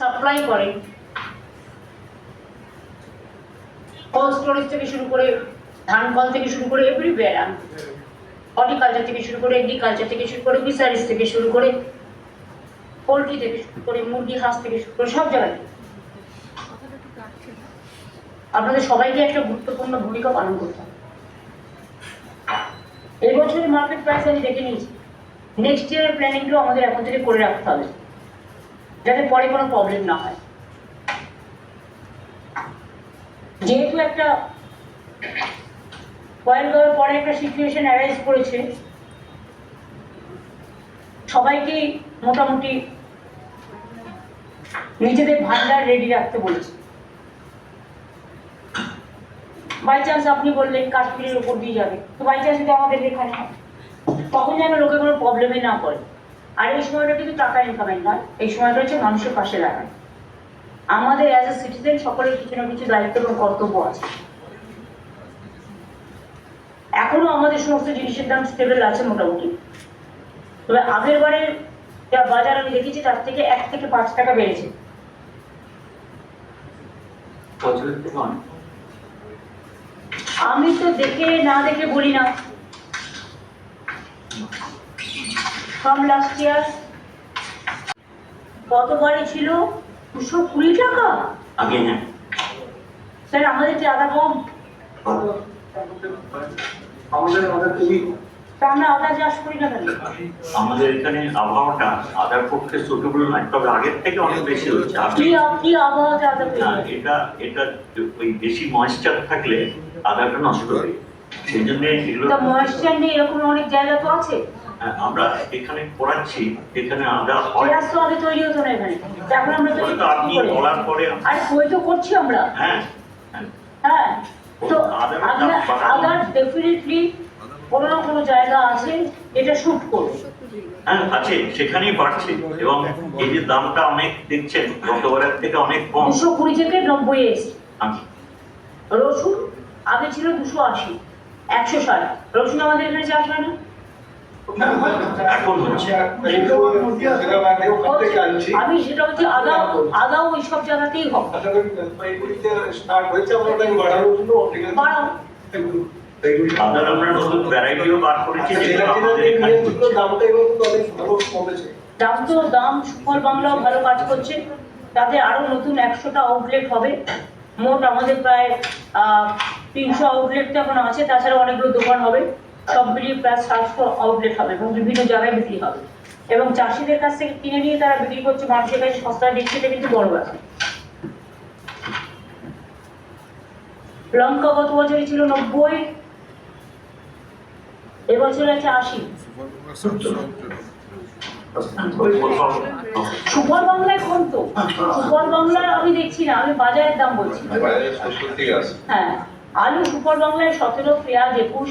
Supply করে। Cold storage থেকে শুরু করে ধান কল থেকে শুরু করে এভরিওয়্যার হর্টিকালচার থেকে শুরু করে এগ্রিকালচার থেকে শুরু করে ফিশারিজ থেকে শুরু করে পোলট্রি থেকে শুরু করে মুরগি, হাঁস থেকে শুরু করে সব জায়গায়। আপনাদের সবাইকে একটা গুরুত্বপূর্ণ ভূমিকা পালন করতে হবে। এই বছরের মার্কেট প্রাইস আমি দেখে নিয়েছি। নেক্সট ইয়ারের প্ল্যানিংগুলো আমাদের এখন থেকে করে রাখতে হবে। যাতে পরে কোনো প্রবলেম না হয়। যেহেতু একটা পয়েন্ট পরে একটা সিচুয়েশন অ্যারাইজ করেছে সবাইকেই মোটামুটি নিজেদের ভান্ডার রেডি রাখতে বলেছে। বাই চান্স আপনি বললেন কাশ্মীরের উপর দিয়ে যাবে। তো বাই চান্স যদি আমাদের এখানে তখন যেন লোকে কোনো প্রবলেমে না পড়ে আর এই সময়টা কিন্তু টাকা ইনকামের নয় এই সময়টা হচ্ছে মানুষের পাশে দাঁড়ানো। আমাদের অ্যাজ এ সিটিজেন সকলের কিছু না কিছু দায়িত্ব এবং কর্তব্য আছে। এখনও আমাদের সমস্ত জিনিসের দাম স্টেবল আছে মোটামুটি। তবে আগের বারে যা বাজার আমি দেখেছি তার থেকে এক থেকে পাঁচ টাকা বেড়েছে। আমি তো দেখে না দেখে বলি না। ফ্রম লাস্ট ইয়ার গতবারে ছিল? দুশো কুড়ি টাকা? আগে হ্যাঁ স্যার আমাদের যে আদা কম? আমাদের আমাদের খুবই আমরা আদা চাষ করি না আমাদের এখানে আবহাওয়াটা আদার পক্ষে সুটেবল নয় তবে আগের থেকে অনেক বেশি হচ্ছে। কি আপনি কি আবহাওয়াতে আদা তৈরি না? এটা এটা ওই বেশি ময়েশ্চার থাকলে আদাটা নষ্ট হয় সেই জন্য এগুলো তা ময়েশ্চার নেই এরকম অনেক জায়গা তো আছে। হ্যাঁ, আমরা এখানে করাচ্ছি এখানে হয়। পেঁয়াজ তো আগে তৈরি হতো না এখানে। এখন আমরা তৈরি হয়তো আপনি বলার পরে আরে বই তো করছি আমরা। হ্যাঁ হ্যাঁ, হ্যাঁ তো। আদার ডেফিনেটলি কোনো না কোনো জায়গা আছে এটা শুট করবে। হ্যাঁ আছে সেখানেই বাড়ছে। এবং এই যে দামটা অনেক দেখছেন গতবারের থেকে অনেক কম। দুশো কুড়ি থেকে নব্বই এসছে আচ্ছা, রসুন আগে ছিল দুশো আশি একশো ষাট। রসুন আমাদের এখানে চাষ হয় না? এখন হচ্ছে আমি সেটা হচ্ছে আদা আদাও ওই সব জায়গাতেই হবে। বাড়াও। আদার আমরা নতুন ভ্যারাইটিও বার করেছি যেগুলো আমাদের এখানে হচ্ছে। দাম তো দাম সুফল বাংলাও ভালো কাজ করছে। তাতে আরও নতুন একশোটা আউটলেট হবে। মোট আমাদের প্রায় তিনশো আউটলেট তো এখন আছে তাছাড়া অনেকগুলো দোকান হবে। সব মিলিয়ে প্রায় সাতশো আউটলেট হবে এবং বিভিন্ন জায়গায় বিক্রি হবে। এবং চাষিদের কাছ থেকে কিনে নিয়ে তারা বিক্রি করছে মানুষের কাছে সস্তায় দিচ্ছে এটা কিন্তু বড় ব্যাপার। লঙ্কা গত বছরে ছিল নব্বই এবছর আছে আশি। সুপার বাংলায় কোন তো? সুপার বাংলায় আমি দেখছি না আমি বাজারের দাম বলছি। হ্যাঁ আলু সুপার বাংলায় সতেরো পেঁয়াজ একুশ।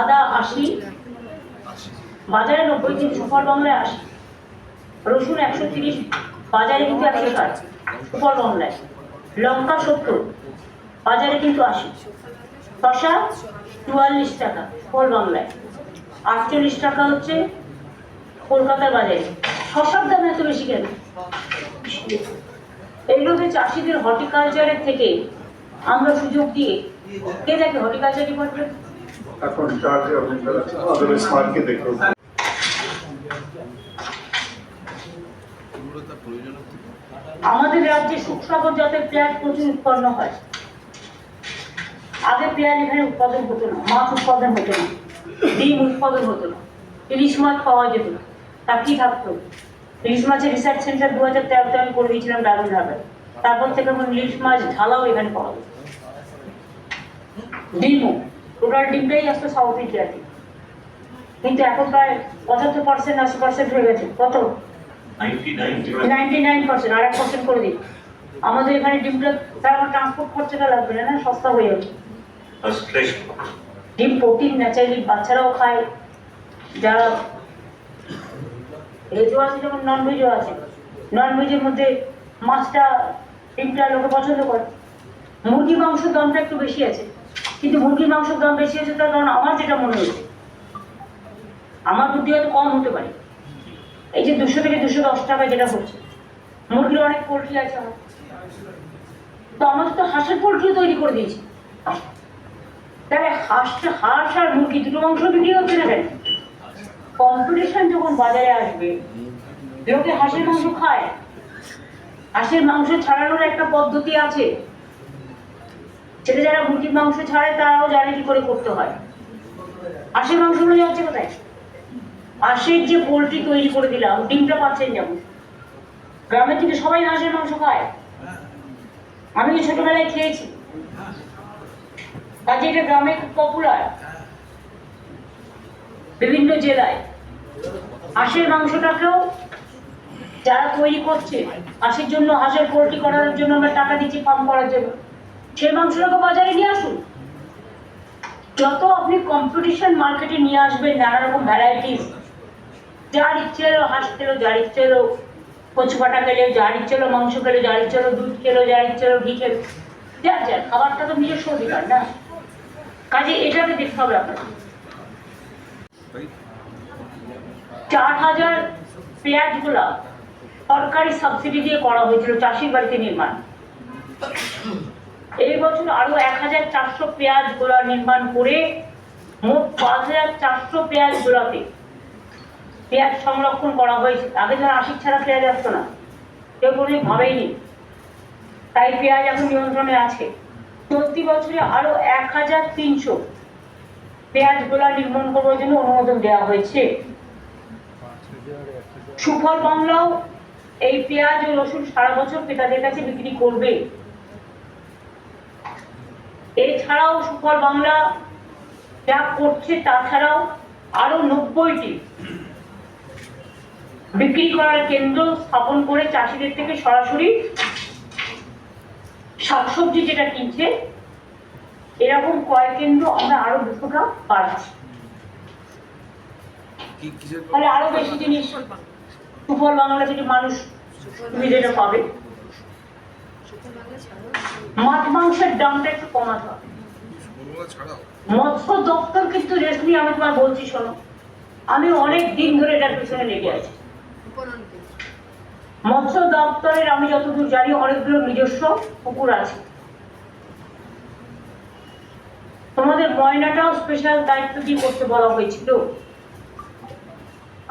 আদা আশি, বাজারে নব্বই কিন্তু সুপার বাংলায় আশি, রসুন একশো তিরিশ, বাজারে কিন্তু একশো ষাট সুপার বাংলায়। লঙ্কা সত্তর, বাজারে কিন্তু আশি। শশা চুয়াল্লিশ টাকা সুপার বাংলায়। আটচল্লিশ টাকা হচ্ছে কলকাতার বাজারে। শশার দাম এত বেশি কেন? এইভাবে চাষিদের হর্টিকালচারের থেকে আমরা সুযোগ দিয়ে কে দেখে হর্টিকালচার ডিপার্টমেন্ট এখন চার্জে আমাদের রাজ্যে সুখসাগর জাতের পেঁয়াজ প্রচুর উৎপন্ন হয়। আগে পেঁয়াজ এখানে উৎপাদন হতো না, মাছ উৎপাদন হতো না, ডিম উৎপাদন হতো না, ইলিশ মাছ পাওয়া যেত না। তা কি থাকতো ইলিশ মাছের রিসার্চ সেন্টার দু হাজার তেরোতে আমি করে দিয়েছিলাম ঢাকায় তারপর থেকে এখন ইলিশ মাছ ঢালাও এখানে পাওয়া যেত ডিমও। টোটাল ডিমটাই আসতো সাউথ ইন্ডিয়া থেকে কিন্তু এখন প্রায় পঁচাত্তর পার্সেন্ট আশি পার্সেন্ট হয়ে গেছে। কত? 99 নাইনটি নাইন পার্সেন্ট আর এক পার্সেন্ট করে দিই আমাদের এখানে ডিমটা তার আমার ট্রান্সপোর্ট খরচাটা লাগবে না সস্তা হয়ে যাবে ডিম প্রোটিন ন্যাচারালি বাচ্চারাও খায়। যারা ভেজও আছে যেমন নন ভেজও আছে। নন ভেজের মধ্যে মাছটা ডিমটা লোকে পছন্দ করে। মুরগি মাংসের দামটা একটু বেশি আছে। কিন্তু মুরগির মাংসের দাম বেশি আছে তার কারণ আমার যেটা মনে হয়েছে, আমার বুদ্ধি হয়তো কম হতে পারে। এই যে দুশো থেকে দুশো দশ টাকা যেটা হচ্ছে, মুরগির অনেক পোলট্রি আছে আমার। তো আমাদের তো হাঁসের পোলট্রি তৈরি করে দিয়েছি। তাহলে হাঁসটা হাঁস আর মুরগি দুটো মাংস বিক্রি হচ্ছে না কেন? কম্পিটিশন যখন বাজারে আসবে, লোকে হাঁসের মাংস খায়। হাঁসের মাংস ছাড়ানোর একটা পদ্ধতি আছে। সেটা যারা মুরগির মাংস ছাড়ে, তারাও জানে কি করে করতে হয়। হাঁসের মাংসগুলো যাচ্ছে কোথায়? হাঁসের যে পোলট্রি তৈরি করে দিলাম, ডিমটা পাচ্ছেন যেমন। গ্রামের থেকে সবাই হাঁসের মাংস খায়। আমি ছোটবেলায় খেয়েছি। কাজে এটা গ্রামে খুব পপুলার বিভিন্ন জেলায়। হাঁসের মাংসটাকেও যারা তৈরি করছে হাঁসের জন্য হাঁসের পোলট্রি করার জন্য আমরা টাকা দিচ্ছি ফার্ম করার জন্য। সেই মাংসটাকে বাজারে নিয়ে আসুন। যত আপনি কম্পিটিশন মার্কেটে নিয়ে আসবেন, নানা রকম ভ্যারাইটিস যার ইচ্ছে হলো হাঁস খেলো, যার ইচ্ছে হলো কচু পাটা খেলে, যার ইচ্ছে হলো মাংস খেলো, যার ইচ্ছে হলো দুধ খেলো, যার ইচ্ছে হলো ঘি খেলো। যার যার, খাবারটা তো নিজস্ব অধিকার না। কাজে এটাকে দেখতে হবে আপনার চার হাজার পেঁয়াজগুলা সরকারি সাবসিডি দিয়ে করা হয়েছিল চাষির বাড়িতে নির্মাণ। এই বছর আরও এক হাজার চারশো পেঁয়াজ গোলা নির্মাণ করে মোট পাঁচ হাজার চারশো পেঁয়াজ গোলাতে পেঁয়াজ সংরক্ষণ করা হয়েছে। আগে ধর আশিক ছাড়া পেঁয়াজ আসতো না। কেউ কোনো ভাবেইনি। তাই পেঁয়াজ এখন নিয়ন্ত্রণে আছে। চলতি বছরে আরও এক হাজার তিনশো পেঁয়াজ গোলা নির্মাণ করার জন্য অনুমোদন দেওয়া হয়েছে। সুফল বাংলাও এই পেঁয়াজ ও রসুন সারা বছর ক্রেতাদের কাছে বিক্রি করবে। এছাড়াও সুফল বাংলা যা করছে তাছাড়াও আরও নব্বইটি বিক্রি করার কেন্দ্র স্থাপন করে চাষিদের থেকে সরাসরি শাকসবজি যেটা কিনছে এরকম ক্রয় কেন্দ্র আমরা আরও দুশোটা বাড়াচ্ছি তাহলে আরও বেশি জিনিস সুফল বাংলা থেকে মানুষ সুবিধাটা পাবে। মাছ মাংসের দামটা একটু কমাতে হবে। মৎস্য দপ্তর কিন্তু রেশমি আমি তোমার বলছি শোনো। আমি অনেক দিন ধরে এটার পিছনে লেগে আছি। মৎস্য দপ্তরের আমি যতদূর জানি অনেকগুলো নিজস্ব পুকুর আছে। তোমাদের ময়নাটাও স্পেশাল দায়িত্ব দিয়ে করতে বলা হয়েছিল।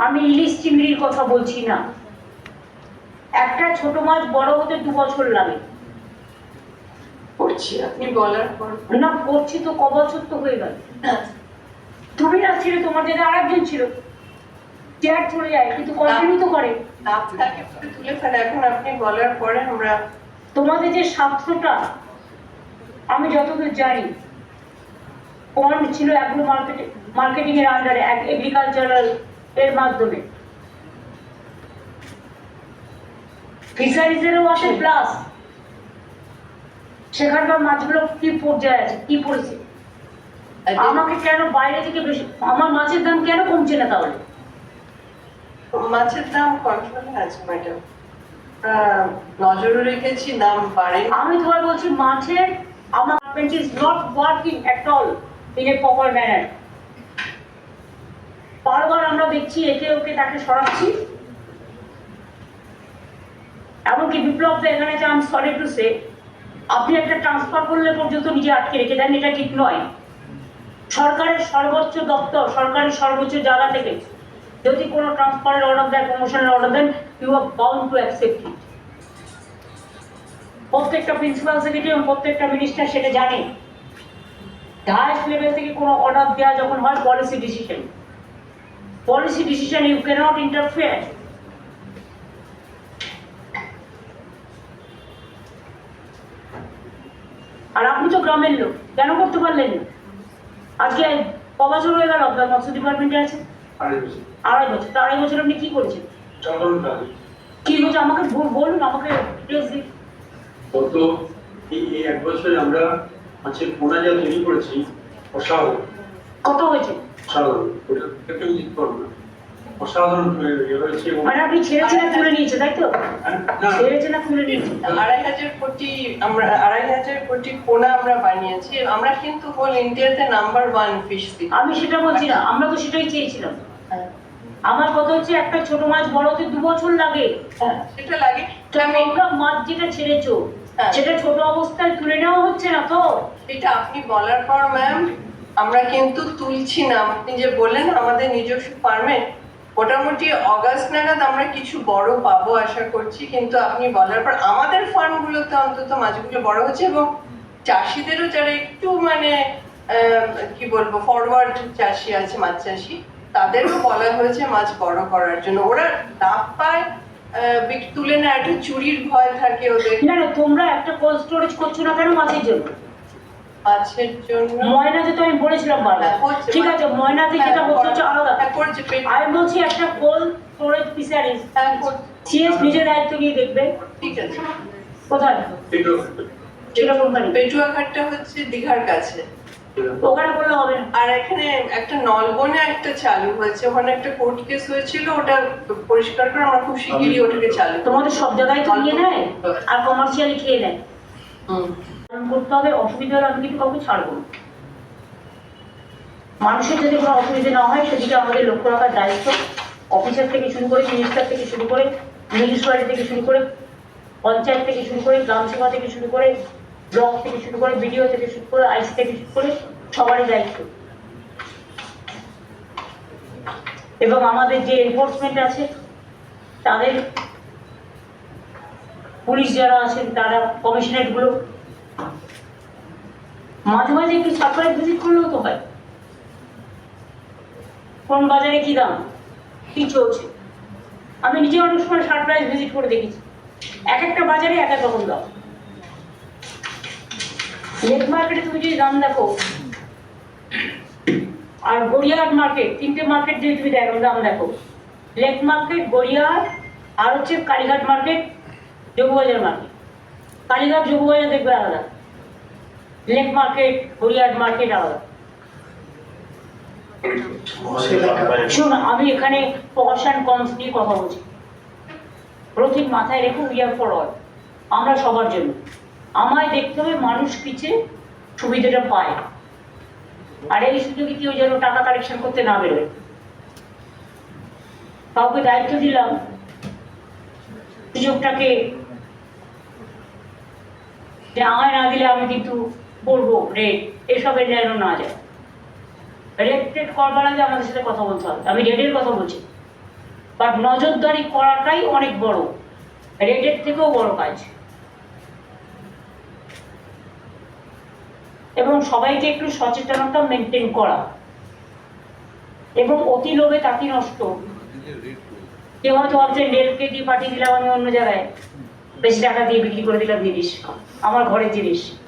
আমি ইলিশ চিংড়ির কথা বলছি না। একটা ছোট মাছ বড় হতে দু বছর লাগে। করছি আপনি বলার পর না করছি তো ক বছর তো হয়ে গেল। তুমি না ছিল তোমার আরেকজন ছিল। চেয়ার চলে যায় কিন্তু কন্টিনিউ তো করে। আপনাকে তুলে ফেলে। এখন আপনি বলার পরে আমরা তোমাদের যে সাতশোটা আমি যতদূর জানি পয়েন্ট ছিল অ্যাগ্রো মার্কেটিং মার্কেটিং এর আন্ডারে এগ্রিকালচারাল এর মাধ্যমে। ফিশারিজেরও আছে প্লাস সেখানকার মাছগুলো কি পর্যায়ে আছে? কি পড়েছে? আমাকে কেন বাইরে থেকে বেশি আমার মাছের দাম কেন কমছে না তাহলে? মাছের দাম কন্ট্রোলে আছে ম্যাডাম নজরও রেখেছি দাম বাড়ে আমি তোমায় বলছি মাছের আমার government is not working at all in a proper manner বারবার আমরা দেখছি একে ওকে তাকে সরাচ্ছি। এমনকি বিপ্লব এখানে যে আমি সরি টু সে আপনি একটা ট্রান্সফার করলে পর্যন্ত নিজে আটকে রেখে দেন, এটা ঠিক নয়। সরকারের সর্বোচ্চ দপ্তর, সরকারের সর্বোচ্চ জায়গা থেকে যদি কোনো ট্রান্সফারের অর্ডার দেয় প্রমোশনের order then you are bound to accept it প্রত্যেকটা প্রিন্সিপাল সেক্রেটারি এবং প্রত্যেকটা মিনিস্টার সেটা জানে। হাইস্ট লেভেল থেকে কোনো অর্ডার দেওয়া যখন হয় policy decision policy decision you cannot interfere আর আপনি তো গ্রামের লোক কেন করতে পারলেন না? আজকে ক বছর হয়ে গেল আপনার মৎস্য ডিপার্টমেন্টে আছে? আড়াই বছর। তো আড়াই বছর আপনি কি করেছেন? কি হচ্ছে আমাকে বল- বলুন আমাকে ডিটেলস দিন। গত এই এক বছরে আমরা মাছের পোনা যা তৈরি করেছি অসাধারণ। কত হয়েছে? অসাধারণ। ওটা কেউ জিত পারবে না অসাধারণ হয়েছে আপনি ছেড়েছেন আর তুলে নিয়েছে তাই তো? না। ছেড়েছেন তুলে নিয়েছে? আড়াই হাজার কোটি আমরা আড়াই হাজার কোটি পোনা আমরা বানিয়েছি। আমরা কিন্তু হোল ইন্ডিয়াতে নাম্বার ওয়ান ফিশ আমি সেটা বলছি না আমরা তো সেটাই চেয়েছিলাম। আমার কথা হচ্ছে একটা ছোট মাছ বড় হতে দু বছর লাগে। হ্যাঁ, সেটা লাগে। তোমরা মাছ যেটা ছেড়েছো হ্যাঁ। সেটা ছোট অবস্থায় তুলে নেওয়া হচ্ছে না তো? এটা আপনি বলার পর ম্যাম আমরা কিন্তু তুলছি না। আপনি যে বললেন আমাদের নিজস্ব ফার্মে মোটামুটি অগাস্ট নাগাদ আমরা কিছু বড় পাবো আশা করছি, কিন্তু আপনি বলার পর আমাদের ফার্মগুলোতে অন্তত মাছগুলো বড় হচ্ছে এবং চাষিদেরও যারা একটু মানে কি বলব ফরওয়ার্ড চাষি আছে, মাছ চাষি, তাদেরও বলা হয়েছে মাছ বড় করার জন্য। ওরা লাভ পায় তুলে না একটা চুরির ভয় থাকে ওদের। না না, তোমরা একটা কোল্ড স্টোরেজ করছ না কেন মাছের জন্য? মাছের জন্য ময়নাতে তো আমি বলেছিলাম বারবার। হ্যাঁ, ঠিক আছে ময়নাতে হ্যাঁ, যেটা হচ্ছে হচ্ছে আলাদা। হ্যাঁ, আমি বলছি একটা কোল্ড স্টোরেজ হ্যাঁ, সিএস নিজের দায়িত্ব নিয়ে দেখবে। ঠিক আছে। কোথায়? কোম্পানি পেটুয়াঘাটটা হচ্ছে দীঘার কাছে। ওখানে করলে হবে আর এখানে একটা নলবনে একটা চালু হয়েছে। ওখানে একটা কোর্ট কেস হয়েছিল ওটা পরিষ্কার করে আমরা খুব শিগগিরই ওটাকে চালু তোমাদের সব জায়গায় তো নিয়ে নেয়? আর কমার্শিয়ালি খেয়ে নেয়? হুম। করতে হবে, অসুবিধা হলে আমি কিন্তু কাউকে ছাড়বো না। মানুষের যদি কোনো অসুবিধা না হয়, সেদিকে আমাদের লক্ষ্য রাখার দায়িত্ব। অফিসার থেকে শুরু করে মিনিস্টার থেকে শুরু করে মিউনিসিপালিটি থেকে শুরু করে পঞ্চায়েত থেকে শুরু করে গ্রাম সভা থেকে শুরু করে ব্লক থেকে শুরু করে বিডিও থেকে শুরু করে আইসি থেকে শুরু করে সবারই দায়িত্ব। এবং আমাদের যে এনফোর্সমেন্ট আছে, তাদের পুলিশ যারা আছেন, তারা কমিশনারেটগুলো মাঝে মাঝে একটু সারপ্রাইজ ভিজিট করলেও তো হয়। কোন বাজারে কি দাম? কি চলছে? আমি নিজে অনেক সময় সারপ্রাইজ ভিজিট করে দেখেছি। এক একটা বাজারে এক এক রকম দাম। লেক মার্কেটে তুমি যদি দাম দেখো, আর গড়িয়াহাট মার্কেট, তিনটে মার্কেট যদি তুমি দেখো, দাম দেখো। লেক মার্কেট, গড়িয়াহাট, আর হচ্ছে কালীঘাট মার্কেট যোগবাজার মার্কেট। কালীঘাট যোগবাজার দেখবে আলাদা। লেক মার্কেট গড়িয়াহাট মার্কেট আলাদা শোন আমি এখানে পশ কমস নিয়ে কথা বলছি। প্রতীক মাথায় রেখো উই ফর অল আমরা সবার জন্য। আমায় দেখতে হবে মানুষ পিছে সুবিধাটা পায়। আর এই সুযোগে কেউ যেন টাকা কালেকশন করতে না বেরোয়। কাউকে দায়িত্ব দিলাম। সুযোগটাকে যে আমায় না দিলে আমি কিন্তু বলব রেট এসবের যেন না যায়। রেট টেট করবার আগে আমাদের সাথে কথা বলতে হবে। আমি রেটের কথা বলছি। বাট নজরদারি করাটাই অনেক বড়। রেটের থেকেও বড় কাজ। এবং সবাইকে একটু সচেতনতা মেনটেন করা। এবং অতি লোভে তাঁতি নষ্ট। কেউ হয়তো ভাবছেন রেলকে দিয়ে পাঠিয়ে দিলাম আমি অন্য জায়গায়। বেশি টাকা দিয়ে বিক্রি করে দিলাম জিনিস। আমার ঘরের জিনিস।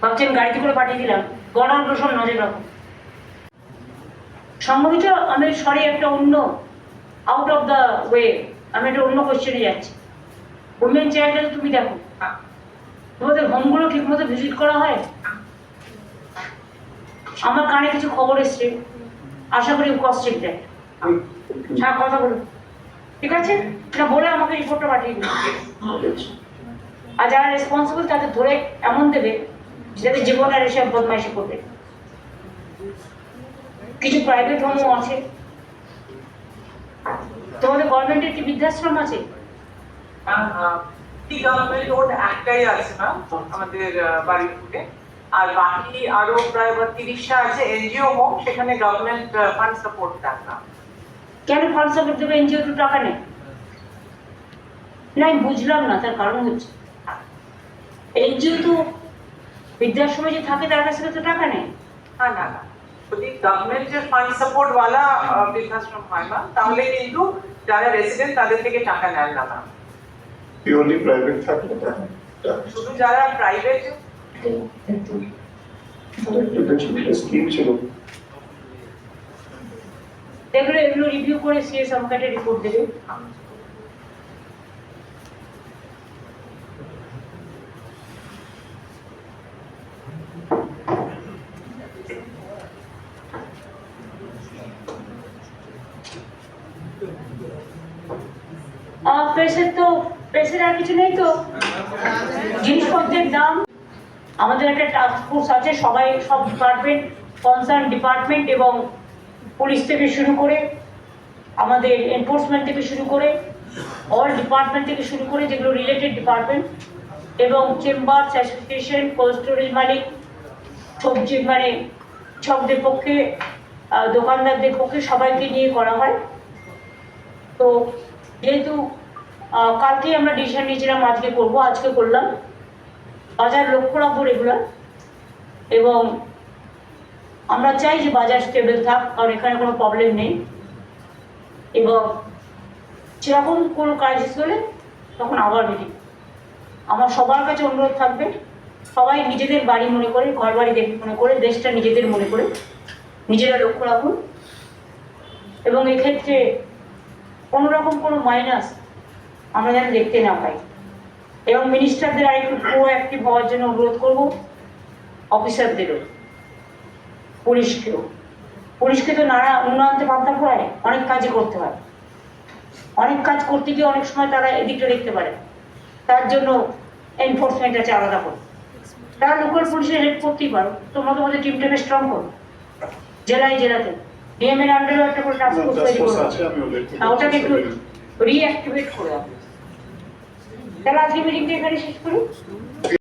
ভাবছেন গাড়িতে করে পাঠিয়ে দিলাম। গণন প্রসন্ন নজর রাখুন সম্ভবত আমি সরি একটা অন্য আউট অফ দ্য ওয়ে আমি একটা অন্য কোশ্চেনে যাচ্ছি। উইমেন চাইল্ডটা তুমি দেখো। তোমাদের হোমগুলো ঠিক মতো ভিজিট করা হয়? আমার কানে কিছু খবর এসছে। আশা করি কস্টিং দেয় হ্যাঁ কথা বলুন ঠিক আছে? এটা বলে আমাকে রিপোর্টটা পাঠিয়ে দিন আর যারা রেসপন্সিবল তাদের ধরে এমন দেবে যাতে জীবন আর এসব বদমাইশি করবে। কিছু প্রাইভেট হোমও আছে। তোমাদের গভর্নমেন্টের কি বৃদ্ধাশ্রম আছে? টি গভর্নমেন্ট রোড একটাই আছে না আমাদের বাড়ির থেকে আর বাকি আরও প্রায় তিরিশটা আছে এনজিও হোম সেখানে গভর্নমেন্ট ফান্ড সাপোর্ট না কেন ফান্ড সাপোর্ট দেবে? এনজিও টু টাকা নেই। না আমি বুঝলাম না তার কারণ হচ্ছে। এনজিও তো বৃদ্ধাশ্রমে যে থাকে তার কাছ তো টাকা নেই। না না না। যদি গভর্নমেন্টের ফান্ড সাপোর্ট ওয়ালা বৃদ্ধাশ্রম হয় না তাহলে কিন্তু যারা রেসিডেন্ট তাদের থেকে টাকা নেন না ম্যাম পিওরলি প্রাইভেট থাকলে শুধু যারা প্রাইভেট স্কিম ছিল এগুলো এগুলো রিভিউ করে সিএস আমাকে একটা রিপোর্ট দেবে। কিছু নেই তো? জিনিসপত্রের দাম, আমাদের একটা টাস্ক ফোর্স আছে, সবাই সব ডিপার্টমেন্ট কনসার্ন ডিপার্টমেন্ট এবং পুলিশ থেকে শুরু করে, আমাদের এনফোর্সমেন্ট থেকে শুরু করে অল ডিপার্টমেন্ট থেকে শুরু করে যেগুলো রিলেটেড ডিপার্টমেন্ট এবং চেম্বার্স অ্যাসোসিয়েশন কোল্ড স্টোরেজ মালিক, সবজি মানে সবদের পক্ষে দোকানদারদের পক্ষে সবাইকে নিয়ে করা হয়। তো যেহেতু কালকেই আমরা ডিসিশন নিয়েছিলাম, আজকে করব, আজকে করলাম। বাজার লক্ষ্য রাখব রেগুলার এবং আমরা চাই যে বাজার স্টেবল থাক, কারণ এখানে কোনো প্রবলেম নেই। এবং সেরকম কোনো ক্রাইসিস হলে তখন আবার মিটিং আমার সবার কাছে অনুরোধ থাকবে, সবাই নিজেদের বাড়ি মনে করে ঘর বাড়ি মনে করে, দেশটা নিজেদের মনে করে, নিজেরা লক্ষ্য রাখুন। এবং এক্ষেত্রে কোনো রকম কোনো মাইনাস আমরা যেন দেখতে না পাই। এবং মিনিস্টারদের আরেকটু প্রো অ্যাক্টিভ হওয়ার জন্য অনুরোধ করব অফিসারদেরও পুলিশকেও। পুলিশকে তো নানা নুন আনতে পান্তা পড়ায় অনেক কাজই করতে হয়। অনেক কাজ করতে গিয়ে অনেক সময় তারা এদিকটা দেখতে পারে। তার জন্য এনফোর্সমেন্ট আছে আলাদা করে। তারা লোকাল পুলিশের হেল্প করতেই পারো। তোমরা তোমাদের টিমটাকে স্ট্রং করো। জেলায় জেলাতে। ডিএমের আন্ডারেও একটা করে টাস্ক ফোর্স তৈরি করো। আছে আমি ওদেরকে আর ওটাকে একটু রিঅ্যাক্টিভেট করে দাও। তাহলে আজকে মিটিংটা এখানে শেষ করি